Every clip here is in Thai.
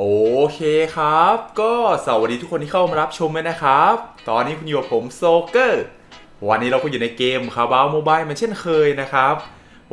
โอเคครับ ก็สวัสดีทุกคนที่เข้ามารับชมด้วยนะครับ ตอนนี้คุณอยู่กับผมโซเกอร์ วันนี้เราก็อยู่ในเกมคาบาโมบายเหมือนเช่นเคยนะครับ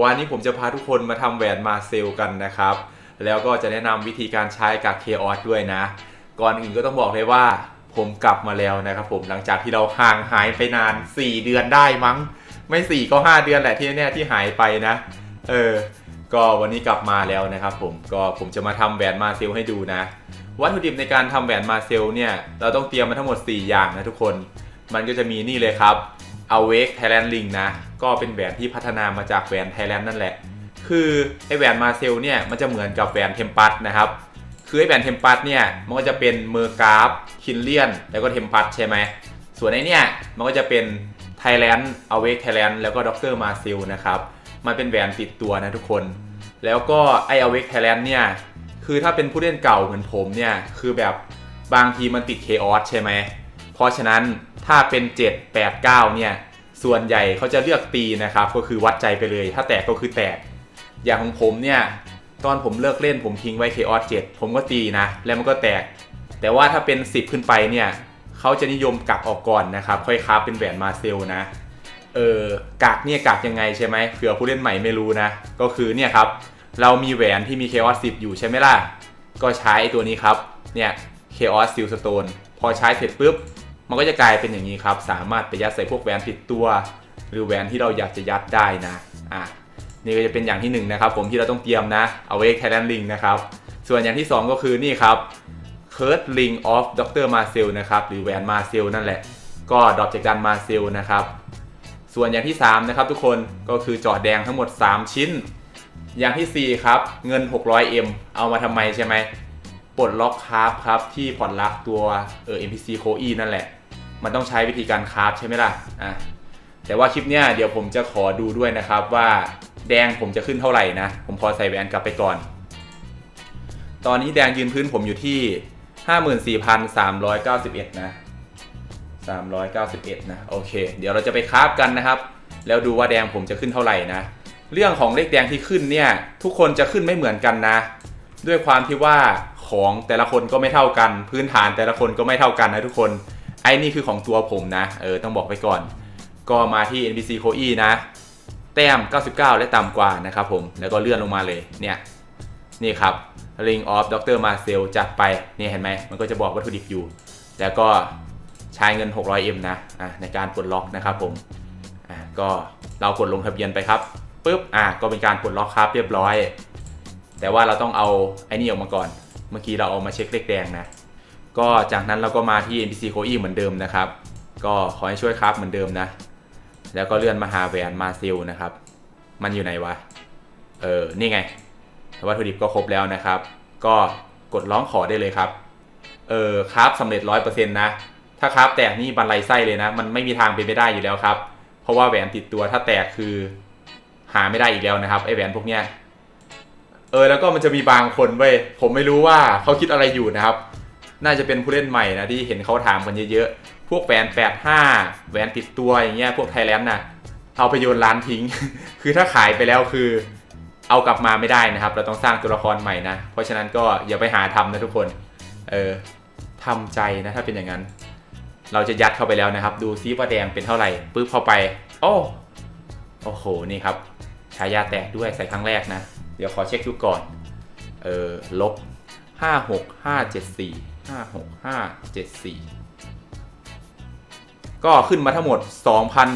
วันนี้ผมจะพาทุกคนมาทำแหวนมาเซลกันนะครับ แล้วก็จะแนะนำวิธีการใช้กับเคออสด้วยนะ ก่อนอื่นก็ต้องบอกเลยว่า ผมกลับมาแล้วนะครับผมหลังจากที่เราห่างหายไปนาน 4 เดือนได้มั้ง ไม่ 4 ก็ 5 เดือนแหละที่แน่ที่หายไปนะ เออ ก็วันนี้กลับมาแล้วนะครับผมก็ผมจะมาทำแหวนมาเซลให้ดูนะ วัตถุดิบในการทำแหวนมาเซลเนี่ยเราต้องเตรียมมาทั้งหมด 4 อย่างนะทุกคน มันก็จะมีนี่เลยครับ Awake Thailand Ring นะ ก็เป็นแหวนที่พัฒนามาจากแหวน Thailand นั่นแหละ คือไอแหวนมาเซลเนี่ยมันจะเหมือนกับแหวนเทมปัสนะครับ คือไอแหวนเทมปัสเนี่ยมันก็จะเป็นเมอร์กราฟคินเลียน แล้วก็เทมปัสใช่ไหม ส่วนไอเนี่ยมันก็จะเป็น Thailand Awake Thailand แล้วก็ด็อกเตอร์มาเซลนะครับ มันเป็นแหวนติดตัวนะทุกคน แล้วก็ไอ Awake Thailand เนี่ย คือถ้าเป็นผู้เล่นเก่าเหมือนผมเนี่ย คือแบบบางทีมันติด Chaos ใช่ไหม เพราะฉะนั้นถ้าเป็น 7 8 9 เนี่ย ส่วนใหญ่เขาจะเลือกตีนะครับ ก็คือวัดใจไปเลย ถ้าแตกก็คือแตก อย่างของผมเนี่ย ตอนผมเลิกเล่นผมทิ้งไว้ Chaos 7ผมก็ตีนะ แล้วมันก็แตก แต่ว่าถ้าเป็น 10 ขึ้นไปเนี่ยเขาจะนิยมกักออกก่อนนะครับ ค่อยคราฟเป็นแหวนมาเซลนะเออกักเนี่ยกักยังไงใช่ไหมเผื่อผู้เล่นใหม่ไม่รู้นะ ก็คือเนี่ยครับ เรามีแหวนที่มี Chaos 10 อยู่ใช่ไหมล่ะ ก็ใช้ตัวนี้ครับ เนี่ย Chaos Steel Stone พอใช้เสร็จปุ๊บ มันก็จะกลายเป็นอย่างนี้ครับ สามารถไปยัดใส่พวกแหวนติดตัว หรือแหวนที่เราอยากจะยัดได้นะ อะ นี่ก็จะเป็นอย่างที่หนึ่งนะครับผมที่เราต้องเตรียมนะ เอาไว้ Thailand Ring นะครับ ส่วนอย่างที่สองก็คือนี่ครับ c u r t Ring of Dr. Marcel นะครับ หรือแหวน Marcel นั่นแหละ ก็ดรอปจากดัน Marcel นะครับ ส่วนอย่างที่3นะครับทุกคน ก็คือจอดแดงทั้งหมด 3 ชิ้น อย่างทีสี่ 4 ครับ เงิน 600M เอามาทำไมใช่ไหมปลดล็อกคราฟครับ ที่ผ่อนรักตัวเออ NPC โคอีนั่นแหละ มันต้องใช้วิธีการคราฟใช่ไหมล่ะอะแต่ว่าคลิปเนี้ยเดี๋ยวผมจะขอดูด้วยนะครับว่าแดงผมจะขึ้นเท่าไหร่นะ ผมขอใส่แหวนกลับไปก่อน ตอนนี้แดงยืนพื้นผมอยู่ที่ 54,391 นะ 391 นะ โอเค เดี๋ยวเราจะไปคราฟกันนะครับ แล้วดูว่าแดงผมจะขึ้นเท่าไหร่นะ เรื่องของเลขแดงที่ขึ้นเนี่ยทุกคนจะขึ้นไม่เหมือนกันนะ ด้วยความที่ว่าของแต่ละคนก็ไม่เท่ากัน พื้นฐานแต่ละคนก็ไม่เท่ากันนะทุกคนไอ้นี่คือของตัวผมนะเออต้องบอกไปก่อน ก็มาที่ NPC โคอีนะ แต้ม 99 และต่ำกว่านะครับผมแล้วก็เลื่อนลงมาเลยเนี่ยนี่ครับ Ring of Dr. Marcel จัดไปนี่เห็นไหมมันก็จะบอกวัตถุดิบอยู่ แล้วก็ใช้เงิน 600M นะอะในการปลดล็อกนะครับผมอะก็เรากดลงทะเบียนไปครับ ปุ๊บอะก็เป็นการปลดล็อกครับเรียบร้อย แต่ว่าเราต้องเอาไอ้นี่ออกมาก่อน เมื่อกี้เราเอามาเช็คเลขแดงนะ ก็จากนั้นเราก็มาที่ NPC โคอีเหมือนเดิมนะครับ ก็ขอให้ช่วยครับเหมือนเดิมนะ แล้วก็เลื่อนมาหาแหวนมาซิลนะครับ มันอยู่ไหนวะ เออ นี่ไง วัตถุดิบก็ครบแล้วนะครับ ก็กดร้องขอได้เลยครับ เออครับสำเร็จร้อยเปอร์เซ็นต์นะ ถ้าครับแตกนี่บันไลไส้เลยนะ มันไม่มีทางเป็นไปได้อยู่แล้วครับ เพราะว่าแหวนติดตัวถ้าแตกคือ หาไม่ได้อีกแล้วนะครับไอแหวนพวกเนี้ยเออแล้วก็มันจะมีบางคนเว้ยผมไม่รู้ว่าเขาคิดอะไรอยู่นะครับ น่าจะเป็นผู้เล่นใหม่นะที่เห็นเขาถามกันเยอะๆพวกแหวน85แหวนติดตัวอย่างเงี้ยพวกไทยแลนด์นะเอาไปโยนร้านทิ้ง คือถ้าขายไปแล้วคือ เอากลับมาไม่ได้นะครับ เราต้องสร้างตัวละครใหม่นะ เพราะฉะนั้นก็อย่าไปหาทำนะทุกคน เออทำใจนะถ้าเป็นอย่างนั้น เราจะยัดเข้าไปแล้วนะครับ ดูซิว่าแดงเป็นเท่าไหร่ปึ๊บเข้าไป โอ้ โอ้โห นี่ครับฉายาแตกด้วยใส่ครั้งแรกนะ เดี๋ยวขอเช็คดูก่อน เออลบห้าหกห้าเจ็ดสี่ห้าหกห้าเจ็ดสี่ก็ขึ้นมาทั้งหมด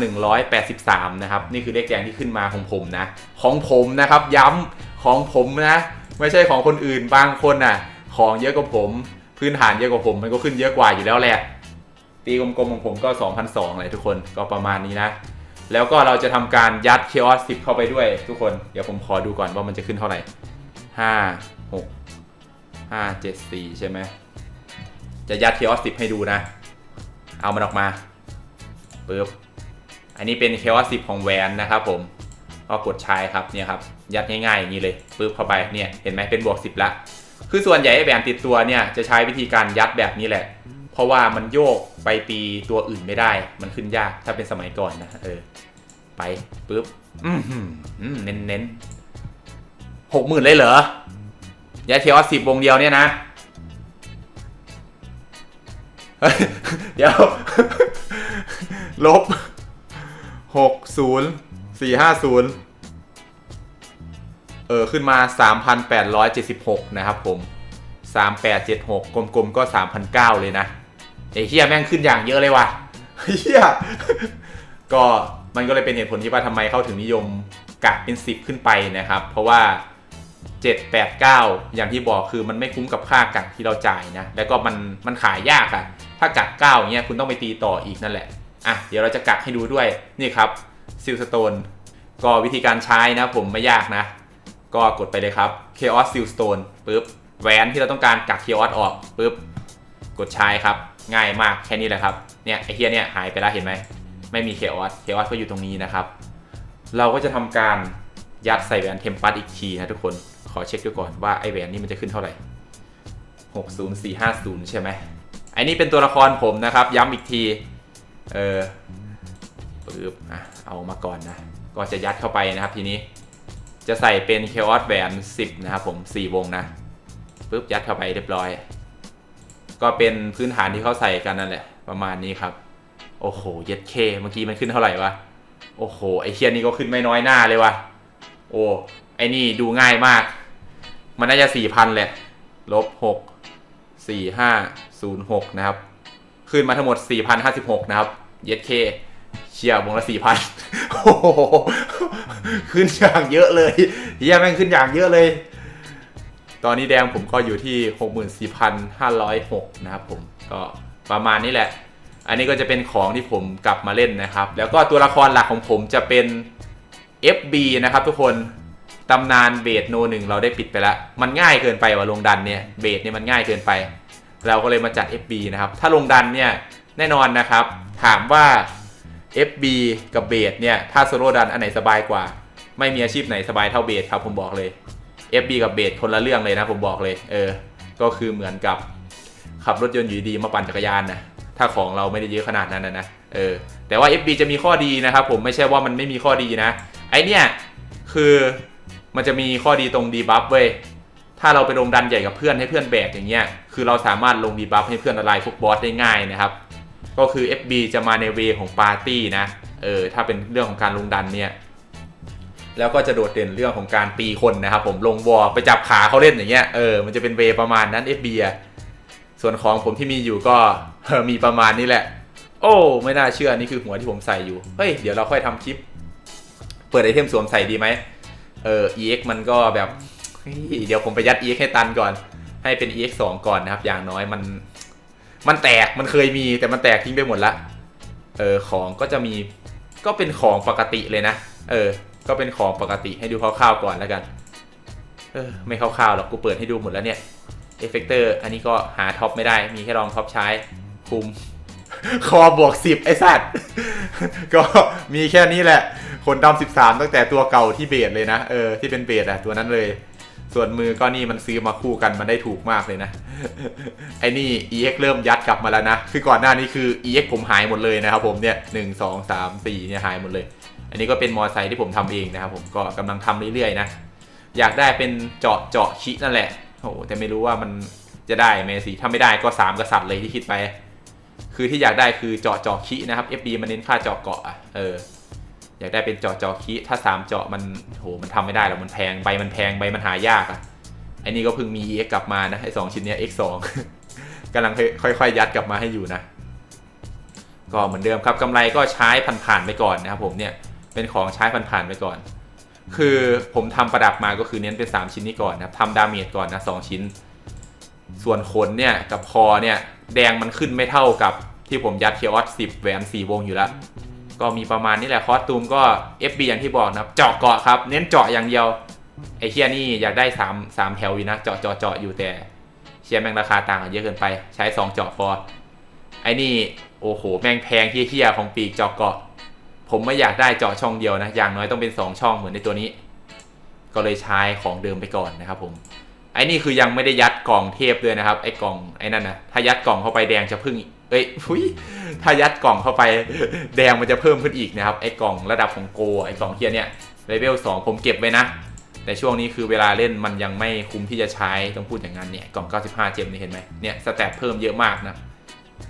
2,183 นะครับ นี่คือเลขแดงที่ขึ้นมาของผมนะ ของผมนะครับย้ำของผมนะ ไม่ใช่ของคนอื่นบางคนน่ะ ของเยอะกว่าผม พื้นฐานเยอะกว่าผม มันก็ขึ้นเยอะกว่าอยู่แล้วแหละ ตีกลมๆของผมก็2,200เลยทุกคน ก็ประมาณนี้นะ แล้วก็เราจะทำการยัดเคออส10 เข้าไปด้วยทุกคน เดี๋ยวผมขอดูก่อนว่ามันจะขึ้นเท่าไหร่ 5 6 5 7 4 ใช่ไหม จะยัดเคออส10 ให้ดูนะ เอามันออกมาปึ๊บ อันนี้เป็นเคออส10 ของแวนนะครับผม ก็กดใช้ครับเนี่ยครับ ยัดง่ายๆอย่างนี้เลยปึ๊บเข้าไปเนี่ยเห็นไหมเป็นบวก 10 ละ คือส่วนใหญ่ไอแหวนติดตัวเนี่ยจะใช้วิธีการยัดแบบนี้แหละ เพราะว่ามันโยกไปตีตัวอื่นไม่ได้ มันขึ้นยากถ้าเป็นสมัยก่อนนะเออ ไปปึ๊บอืมอืมเน้นเน้นหกหมื่นเลยเหรอยัดเคออสสิบวงเดียวเนี่ยนะเฮ้ยเดี๋ยว ลบหกศูนย์สี่ห้าศูนย์เออ ขึ้นมา 3,876 นะครับผม 3876 กลมๆก็ 3,009เลยนะ ไอ้เฮียแม่งขึ้นอย่างเยอะเลยว่ะเฮียก็มันก็เลยเป็นเหตุผลที่ว่าทำไมเข้าถึงนิยมกักเป็น 10 ขึ้นไปนะครับ เพราะว่า 7 8 9 อย่างที่บอกคือมันไม่คุ้มกับค่ากักที่เราจ่ายนะ แล้วก็มันมันขายยากอะถ้ากัก9อย่างเงี้ยคุณต้องไปตีต่ออีกนั่นแหละ อะ เดี๋ยวเราจะกักให้ดูด้วย นี่ครับซิลสโตนก็วิธีการใช้นะผมไม่ยากนะ ก็กดไปเลยครับ Chaos Seal Stone ปึ๊บแหวนที่เราต้องการกัก Chaos ออกปึ๊บกดใช้ครับ ง่ายมากแค่นี้แหละครับ เนี่ยไอเฮียเนี่ยหายไปแล้วเห็นไหม ไม่มี Chaos Chaos ก็อยู่ตรงนี้นะครับ เราก็จะทำการยัดใส่แหวนเทมปัสอีกทีนะทุกคน ขอเช็คดูก่อนว่าไอแหวนนี่มันจะขึ้นเท่าไหร่ 60450 ใช่ไหมไอนี่เป็นตัวละครผมนะครับ ย้ำอีกที เออปึ๊บอะเอามาก่อนนะ ก็จะยัดเข้าไปนะครับทีนี้ จะใส่เป็นเคออสแหวน10 นะครับผม 4 วงนะปึ๊บยัดเข้าไปเรียบร้อย ก็เป็นพื้นฐานที่เขาใส่กันนั่นแหละ ประมาณนี้ครับ โอ้โห เย็ดเค เมื่อกี้มันขึ้นเท่าไหร่วะ โอ้โห ไอเคียนี่ก็ขึ้นไม่น้อยหน้าเลยวะโอ้ ไอนี่ดูง่ายมาก มันน่าจะ4,000แหละ ลบ6 4 5 0 6นย์หกนะครับ ขึ้นมาทั้งหมด4,056นห้าสิบหกนะครับ เย็ดเค เชียร์วงละ4,000โอ้โห ขึ้นอย่างเยอะเลยเฮียแม่งขึ้นอย่างเยอะเลย ตอนนี้แดงผมก็อยู่ที่ 64,506 นะครับผมก็ประมาณนี้แหละ อันนี้ก็จะเป็นของที่ผมกลับมาเล่นนะครับ แล้วก็ตัวละครหลักของผมจะเป็น FB นะครับทุกคนตำนานเบสโนหนึ่งเราได้ปิดไปแล้ว มันง่ายเกินไปว่ะลงดันเนี่ยเบสเนี่ยมันง่ายเกินไป เราก็เลยมาจัด FB นะครับ ถ้าลงดันเนี่ยแน่นอนนะครับ ถามว่า FB กับเบสเนี่ยถ้าโซโล่ดันอันไหนสบายกว่า ไม่มีอาชีพไหนสบายเท่าเบสครับผมบอกเลย FB กับเบสคนละเรื่องเลยนะผมบอกเลย เออ ก็คือเหมือนกับขับรถยนต์อยู่ดีมาปั่นจักรยานนะถ้าของเราไม่ได้เยอะขนาดนั้นนะนะเออแต่ว่า FB จะมีข้อดีนะครับผมไม่ใช่ว่ามันไม่มีข้อดีนะ ไอเนี่ยคือมันจะมีข้อดีตรงดีบัฟเว้ยถ้าเราไปลงดันใหญ่กับเพื่อนให้เพื่อนแบกอย่างเงี้ยคือเราสามารถลงดีบัฟให้เพื่อนละลายพวกบอสได้ง่ายนะครับ ก็คือ FB จะมาในเวของปาร์ตี้นะเออถ้าเป็นเรื่องของการลงดันเนี่ย แล้วก็จะโดดเด่นเรื่องของการตีคนนะครับผมลงวอลไปจับขาเขาเล่นอย่างเงี้ยเออมันจะเป็นเวประมาณนั้น FB อะส่วนของผมที่มีอยู่ก็มีประมาณนี้แหละ โอ้ไม่น่าเชื่อนี่คือหัวที่ผมใส่อยู่เฮ้ยเดี๋ยวเราค่อยทำคลิป เปิดไอเทมสวมใส่ดีไหมเออ EX มันก็แบบเฮ้ยเดี๋ยวผมไปยัด EX ให้ตันก่อน ให้เป็น EX 2 ก่อนนะครับ อย่างน้อยมัน มันแตกมันเคยมีแต่มันแตกทิ้งไปหมดละเออของก็จะมีก็เป็นของปกติเลยนะ เออ ก็เป็นของปกติให้ดูคร่าวๆก่อนแล้วกัน เออไม่คร่าวๆหรอกกูเปิดให้ดูหมดแล้วเนี่ยเอฟเฟกเตอร์อันนี้ก็หาท็อปไม่ได้มีแค่ลองท็อปใช้คุม คอบวกสิบไอ้สัตว์ ก็มีแค่นี้แหละ ขนดำสิบสามตั้งแต่ตัวเก่าที่เบสเลยนะ เออ ที่เป็นเบสอะตัวนั้นเลย ส่วนมือก็นี่มันซื้อมาคู่กันมันได้ถูกมากเลยนะ ไอ้นี่ EX เริ่มยัดกลับมาแล้วนะ คือก่อนหน้านี้คือ EX ผมหายหมดเลยนะครับผมเนี่ยหนึ่งสองสามสี่เนี่ยหายหมดเลย อันนี้ก็เป็นมอไซค์ที่ผมทำเองนะครับผมก็กำลังทำเรื่อยๆนะอยากได้เป็นเจาะเจาะชินั่นแหละโอ้โหแต่ไม่รู้ว่ามันจะได้ไหมสิถ้าไม่ได้ก็สามกษัตริย์เลยที่คิดไป คือที่อยากได้คือเจาะเจาะคินะครับ FB มันเน้นค่าเจาะเกาะอะเอออยากได้เป็นเจาะเจาะคิถ้าสามเจาะมันโหมันทำไม่ได้หรอกมันแพงใบมันแพงใบมันหายากอะไอ้นี่ก็เพิ่งมี EX กลับมานะไอ้สองชิ้นเนี้ย X 2กำลังค่อยๆยัดกลับมาให้อยู่นะ ก็เหมือนเดิมครับกำไรก็ใช้ผ่านๆไปก่อนนะครับผมเนี่ย เป็นของใช้ผ่านๆไปก่อน คือผมทำประดับมาก็คือเน้นเป็น3ชิ้นนี้ก่อนนะครับทำดาเมจก่อนนะสชิ้น ส่วนขนเนี่ยกับคอเนี่ยแดงมันขึ้นไม่เท่ากับที่ผมยัดเคียออส10แหวน4วงอยู่แล้วก็มีประมาณนี้แหละคอสตูมก็ FB อย่างที่บอกนะครับเจาะเกาะครับ เน้นเจาะอย่างเดียวไอ้เคียนี่อยากได้3 3แถวอยู่นะเจาะเจาะเจาะอยู่แต่เชียแม่งราคาต่างกันเยอะเกินไป ใช้ 2 เจาะพอไอ้นี่โอ้โหแม่งแพงเฮี้ยๆของปีกเจาะเกาะ ผมไม่อยากได้เจาะช่องเดียวนะ อย่างน้อยต้องเป็น 2 ช่องเหมือนในตัวนี้ ก็เลยใช้ของเดิมไปก่อนนะครับผมไอ้นี่คือยังไม่ได้ยัดกล่องเทพด้วยนะครับ ไอ้กล่องไอ้นั่นนะถ้ายัดกล่องเข้าไปแดงจะพึ่งเอ้ยพุยถ้ายัดกล่องเข้าไปแดงมันจะเพิ่มขึ้นอีกนะครับไอ้กล่องระดับของโกไอ้กล่องเทียเนี่ยเลเวล2ผมเก็บไว้นะ แต่ช่วงนี้คือเวลาเล่นมันยังไม่คุ้มที่จะใช้ต้องพูดอย่างนั้นเนี่ยกล่อง 95 เจมนี่เห็นไหมเนี่ยสแตทเพิ่มเยอะมากนะ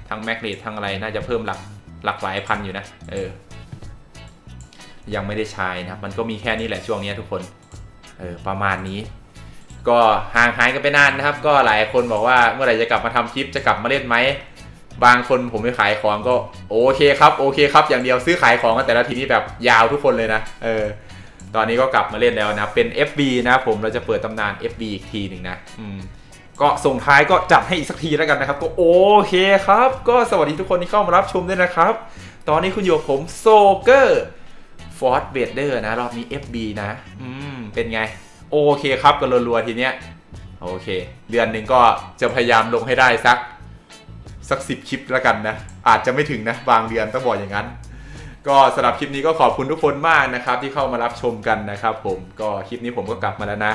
ทั้งแมกเนตทั้งอะไรน่าจะเพิ่มหลักหลักหลายพันอยู่นะเออ ยังไม่ได้ใช้นะครับ มันก็มีแค่นี้แหละช่วงนี้ทุกคน เออประมาณนี้ ก็ห่างหายกันไปนานนะครับ ก็หลายคนบอกว่าเมื่อไหร่จะกลับมาทำคลิปจะกลับมาเล่นไหมบางคนผมไปขายของก็โอเคครับโอเคครับอย่างเดียวซื้อขายของกันแต่ละทีนี่แบบยาวทุกคนเลยนะเออตอนนี้ก็กลับมาเล่นแล้วนะเป็น FB นะผมเราจะเปิดตำนาน FB อีกทีหนึ่งนะอืมก็ส่งท้ายก็จัดให้อีกสักทีแล้วกันนะครับ ก็โอเคครับ ก็สวัสดีทุกคนที่เข้ามารับชมด้วยนะครับ ตอนนี้คุณอยู่ผมโซเกอร์ ฟอร์ดเบเดอร์นะ รอบนี้ FB นะ อืม เป็นไง โอเคครับกันรัวๆทีเนี้ย โอเค เดือนหนึ่งก็จะพยายามลงให้ได้สัก สักสิบคลิปแล้วกันนะ อาจจะไม่ถึงนะ บางเดือนต้องบอกอย่างนั้น ก็สำหรับคลิปนี้ก็ขอบคุณทุกคนมากนะครับ ที่เข้ามารับชมกันนะครับผมก็คลิปนี้ผมก็กลับมาแล้วนะ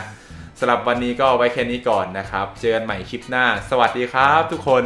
สำหรับวันนี้ก็ไว้แค่นี้ก่อนนะครับ เจอกันใหม่คลิปหน้า สวัสดีครับ ทุกคน